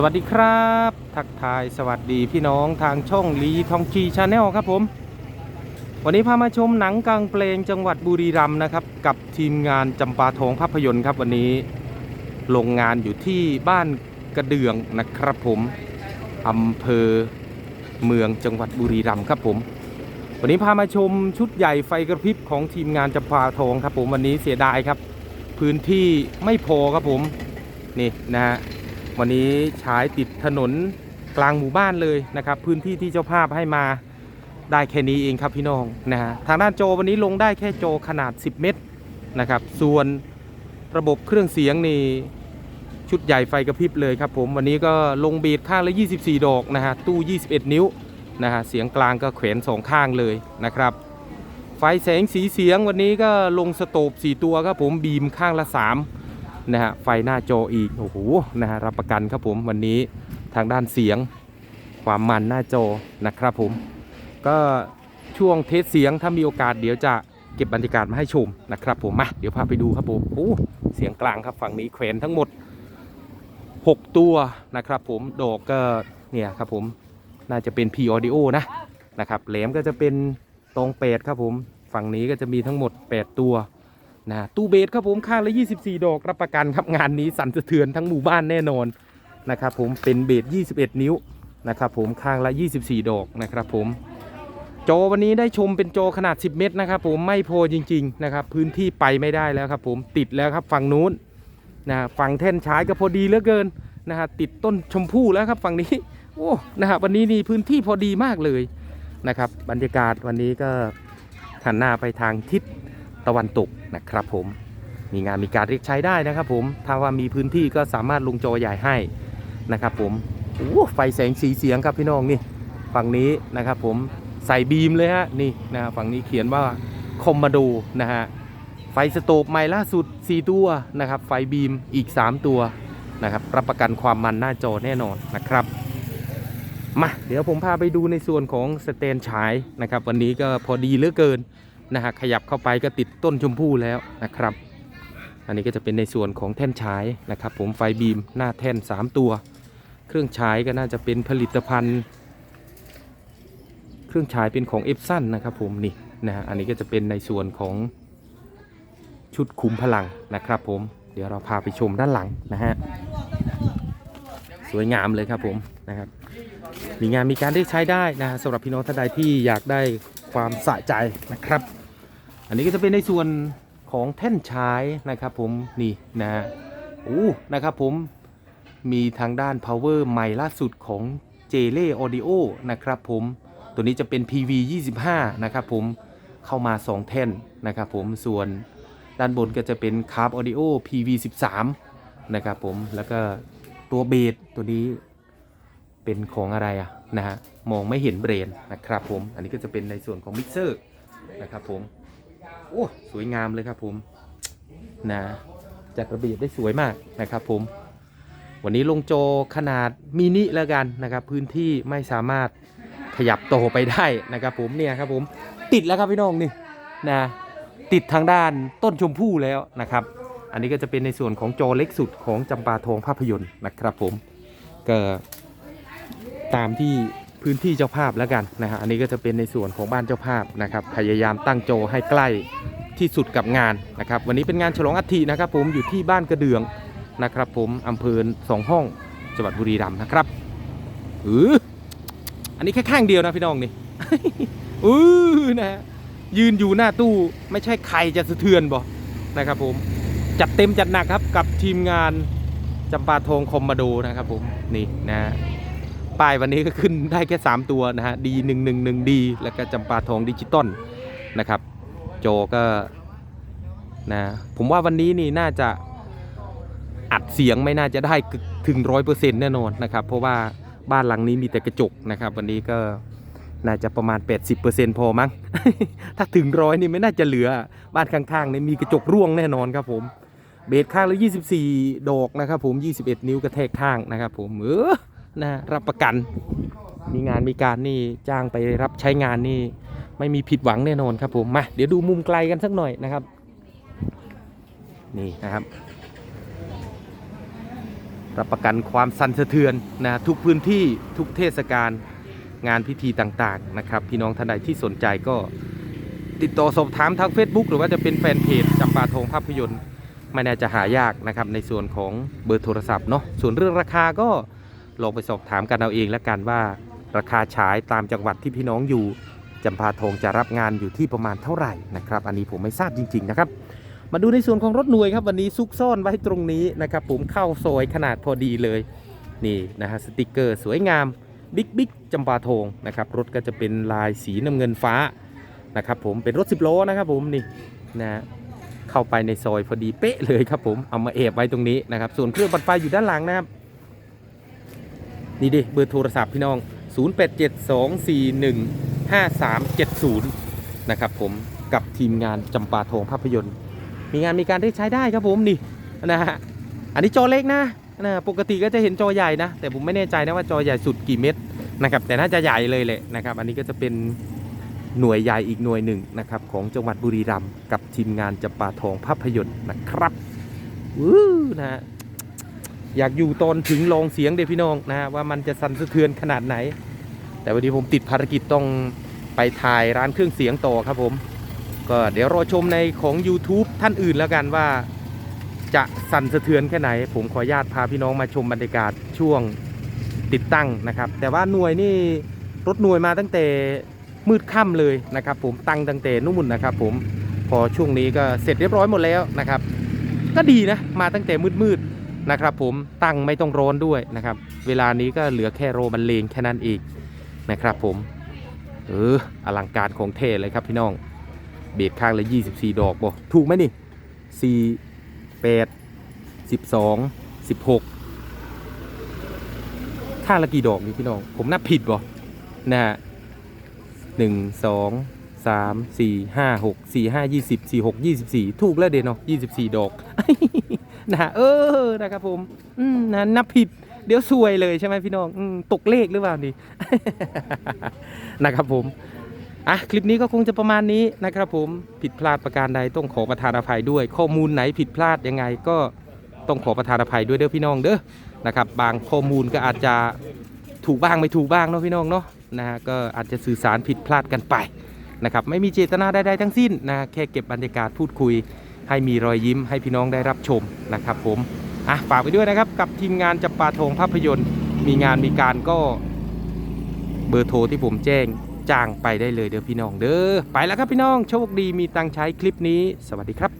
สวัสดีครับ ทักทายสวัสดีพี่น้องทางช่องลีทองจีชาแนลครับผม วันนี้พามาชมหนังกลางเพลงจังหวัดบุรีรัมย์นะครับ กับทีมงานจำปาทองภาพยนตร์ครับวันนี้ลงงานอยู่ที่บ้านกระเดืองนะครับผมอำเภอเมืองจังหวัดบุรีรัมย์ครับผม วันนี้พามาชมชุดใหญ่ไฟกระพริบของทีมงานจำปาทองครับผมวันนี้เสียดายครับ พื้นที่ไม่พอครับผมนี่นะฮะ วันนี้ฉายติดถนนกลางหมู่บ้านเลยนะครับ พื้นที่ที่เจ้าภาพให้มาได้แค่นี้เองครับพี่น้องนะฮะทางด้านโจวันนี้ลงได้แค่โจขนาด 10 เมตรนะครับ ส่วนระบบเครื่องเสียงนี่ชุดใหญ่ไฟกระพริบเลยครับผมวันนี้ก็ลงเบีดข้างละ 24 ดอกนะฮะตู้ 21 นิ้วนะฮะเสียงกลางก็แขวนสองข้างเลยนะครับ ไฟแสงสีเสียงวันนี้ก็ลงสโตบ4 ตัวครับผมบีมข้างละ 3 นะฮะไฟหน้าจออีกโอ้โหนะฮะรับประกันครับผมวันนี้ทางด้านเสียงความมันหน้าจอนะครับผม ก็ช่วงเทสเสียงถ้ามีโอกาสเดี๋ยวจะเก็บบรรยากาศมาให้ชมนะครับผมมาเดี๋ยวพาไปดูครับผมโอ้เสียงกลางครับฝั่งนี้แขวนทั้งหมด 6 ตัวนะครับผมดอกก็เนี่ยครับผมน่าจะเป็น P Audio นะนะครับแหลมก็จะเป็นตรง8ครับผม ฝั่งนี้ก็จะมีทั้งหมด 8 ตัว นะตู้เบสครับผมข้างละ 24 ดอกรับประกันครับงานนี้สั่นสะเทือนทั้งหมู่บ้านแน่นอนนะครับผมเป็นเบส21 นิ้วนะครับผมข้างละ 24 ดอกนะครับผมจอวันนี้ได้ชมเป็นจอขนาด 10 เมตรนะครับผมไม่พอจริงๆนะครับพื้นที่ไปไม่ได้แล้วครับผมติดแล้วครับฝั่งนู้นนะฝั่งแท่นฉายก็พอดีเหลือเกินนะฮะติดต้นชมพู่แล้วครับฝั่งนี้โอ้นะฮะวันนี้นี่พื้นที่พอดีมากเลยนะครับบรรยากาศวันนี้ก็หันหน้าไปทางทิศ ตะวันตกนะครับผมมีงานมีการเรียกใช้ได้นะครับผมถ้าว่ามีพื้นที่ก็สามารถลงจอใหญ่ให้นะครับผมโอ้ไฟแสงสีเสียงครับพี่น้องนี่ฝั่งนี้นะครับผมใส่บีมเลยฮะนี่นะฝั่งนี้เขียนว่าคอมมาโดนะฮะไฟสโตบใหม่ล่าสุด 4 ตัวนะครับไฟบีมอีก 3 ตัวนะครับรับประกันความมันหน้าจอแน่นอนนะครับมาเดี๋ยวผมพาไปดูในส่วนของสแตนฉายนะครับวันนี้ก็พอดีเหลือเกิน นะฮะขยับเข้าไปก็ติดต้นชมพู่แล้วนะครับ อันนี้ก็จะเป็นในส่วนของแท่นฉายนะครับ ผมไฟบีมหน้าแท่น 3 ตัว เครื่องฉายก็น่าจะเป็นผลิตภัณฑ์ เครื่องฉายเป็นของเอฟซันนะครับผมนี่นะฮะอันนี้ก็จะเป็นในส่วนของชุดคุมพลังนะครับผมเดี๋ยวเราพาไปชมด้านหลังนะฮะสวยงามเลยครับผมนะครับมีงานมีการได้ใช้ได้นะฮะสำหรับพี่น้องท่านใดที่อยากได้ความสะใจนะครับ อันนี้ก็จะเป็นในส่วนของแท่นฉายนะครับผมนี่นะฮะอู้นะครับผมมีทางด้าน power ใหม่ล่าสุดของ j l e Audio นะครับผมตัวนี้จะเป็น PV 25นะครับผมเข้ามา 2 แท่นนะครับผมส่วนด้านบนก็จะเป็น Carb Audio PV 13นะครับผมแล้วก็ตัวเบสตัวนี้เป็นของอะไรอะนะฮะมองไม่เห็นเบรนนะครับผมอันนี้ก็จะเป็นในส่วนของมิกเซอร์นะครับผม โอ้สวยงามเลยครับผมนะจัดระเบียบได้สวยมากนะครับผม วันนี้ลงโจขนาดมินิแล้วกันนะครับ พื้นที่ไม่สามารถขยับโตไปได้นะครับผมเนี่ยครับผมติดแล้วครับพี่น้องนี่นะติดทางด้านต้นชมพู่แล้วนะครับ อันนี้ก็จะเป็นในส่วนของจอเล็กสุดของจำปาทองภาพยนตร์นะครับผมก็ตามที่ พื้นที่เจ้าภาพแล้วกันนะฮะอันนี้ก็จะเป็นในส่วนของบ้านเจ้าภาพนะครับ พยายามตั้งโจให้ใกล้ที่สุดกับงานนะครับ วันนี้เป็นงานฉลองอัฐินะครับ ผมอยู่ที่บ้านกระเดืองนะครับ ผมอำเภอสองห้องจังหวัดบุรีรัมย์นะครับเอออันนี้แค่ข้างเดียวนะพี่น้องนี่อือนะฮะยืนอยู่หน้าตู้ไม่ใช่ใครจะสะเทือนบ่นะครับ ผมจัดเต็มจัดหนักครับกับทีมงานจำปาทองคอมมาโดนะครับ ผมนี่นะฮะ ป้ายวันนี้ก็ขึ้นได้แค่ 3 ตัวนะฮะดีหนึ่งหนึ่งหนึ่งดีแล้วก็จำปาทองดิจิตอลนะครับโจก็นะผมว่าวันนี้นี่น่าจะอัดเสียงไม่น่าจะได้ถึงร้อยเปอร์เซ็นต์แน่นอนนะครับ เพราะว่าบ้านหลังนี้มีแต่กระจกนะครับ วันนี้ก็น่าจะประมาณ 80%พอมั้ง ถ้าถึงร้อยนี่ไม่น่าจะเหลือ บ้านข้างๆนี่มีกระจกร่วงแน่นอนครับผม เบสข้างละ24 ดอกนะครับผม 21 นิ้วกระแทกข้างนะครับผม เออ นะรับประกัน มีงานมีการนี่จ้างไปรับใช้งานนี่ไม่มีผิดหวังแน่นอนครับผมมาเดี๋ยวดูมุมไกลกันสักหน่อยนะครับ นี่นะครับ รับประกันความสั่นสะเทือนนะทุกพื้นที่ทุกเทศกาลงานพิธีต่างๆนะครับ พี่น้องท่านใดที่สนใจก็ติดต่อสอบถามทาง Facebook หรือว่าจะเป็นแฟนเพจจำปาทองภาพยนตร์ไม่น่าจะหายากนะครับในส่วนของเบอร์โทรศัพท์เนาะส่วนเรื่องราคาก็ ลองไปสอบถามกันเอาเองแล้วกันว่า ราคาฉายตามจังหวัดที่พี่น้องอยู่จำปาทองจะรับงานอยู่ที่ประมาณเท่าไหร่นะครับ อันนี้ผมไม่ทราบจริง ๆ นะครับ มาดูในส่วนของรถหน่วยครับวันนี้ซุกซ่อนไว้ตรงนี้นะครับ ผมเข้าซอยขนาดพอดีเลยนี่นะฮะสติกเกอร์สวยงามบิ๊กบิ๊กจำปาทองนะครับรถก็จะเป็นลายสีน้ำเงินฟ้านะครับผมเป็นรถ10ล้อนะครับผมนี่นะฮะเข้าไปในซอยพอดีเป๊ะเลยครับผมเอามาเอบไว้ตรงนี้นะครับส่วนเครื่องปัดไฟอยู่ด้านหลังนะครับ นี่ดิเบอร์โทรศัพท์พี่น้อง 0872415370 นะครับผมกับทีมงานจำปาทองภาพยนตร์ มีงานมีการได้ใช้ได้ครับผมนี่นะฮะอันนี้จอเล็กนะนะปกติก็จะเห็นจอใหญ่นะ แต่ผมไม่แน่ใจนะว่าจอใหญ่สุดกี่เม็ดนะครับแต่น่าจะใหญ่เลยแหละนะครับ อันนี้ก็จะเป็นหน่วยใหญ่อีกหน่วยหนึ่งนะครับของจังหวัดบุรีรัมย์กับทีมงานจำปาทองภาพยนตร์นะครับวู้นะฮะ อยากอยู่ตอนถึงลองเสียงเด็พี่น้องนะฮะว่ามันจะสั่นสะเทือนขนาดไหน แต่วันนี้ผมติดภารกิจต้องไปถ่ายร้านเครื่องเสียงต่อครับผม ก็เดี๋ยวรอชมในของ YouTube ท่านอื่นแล้วกันว่า จะสั่นสะเทือนแค่ไหน ผมขออนุญาตพาพี่น้องมาชมบรรยากาศช่วงติดตั้งนะครับ แต่ว่าหน่วยนี่รถหน่วยมาตั้งแต่มืดค่ำเลยนะครับ ผมตั้งตั้งแต่นู่นนะครับ ผมพอช่วงนี้ก็เสร็จเรียบร้อยหมดแล้วนะครับ ก็ดีนะมาตั้งแต่มืดๆ นะครับผมตั้งไม่ต้องร้อนด้วยนะครับ เวลานี้ก็เหลือแค่โรบรรเลงแค่นั้นเองนะครับผมเอออลังการของเทเลยครับพี่น้อง เบรกข้างละ24 ดอกบ่ถูกไหมนี่ 4 8 12 16 ข้างละกี่ดอกนี่พี่น้อง ผมนับผิดบ่นะฮะหนึ่งสองสามสี่ห้าหกสี่ห้ายี่สิบสี่หกยี่สิบสี่ถูกแล้วเดนเนาะยี่สิบสี่ดอก นะฮะเออนะครับผมอืมนะนับผิดเดี๋ยวซวยเลยใช่ไหมพี่น้องอมตกเลขหรือเปล่านี่นะครับผมอะคลิปนี้ก็คงจะประมาณนี้นะครับผมผิดพลาดประการใดต้องขอประทานอภัยด้วย ข้อมูลไหนผิดพลาดยังไงก็ต้องขอประทานอภัยด้วยเด้อพี่น้องเด้อนะครับ บางข้อมูลก็อาจจะถูกบ้างไม่ถูกบ้างเนาะพี่น้องเนาะนะฮะก็อาจจะสื่อสารผิดพลาดกันไปนะครับไม่มีเจตนาใดๆทั้งสิ้นนะแค่เก็บบรรยากาศพูดคุย ให้มีรอยยิ้มให้พี่น้องได้รับชมนะครับผมอะฝากไปด้วยนะครับกับทีมงานจับปาทงภาพยนตร์ มีงานมีการก็เบอร์โทรที่ผมแจ้งจ้างไปได้เลยเด้อพี่น้องเด้อไปแล้วครับพี่น้องโชคดีมีตังใช้คลิปนี้ สวัสดีครับ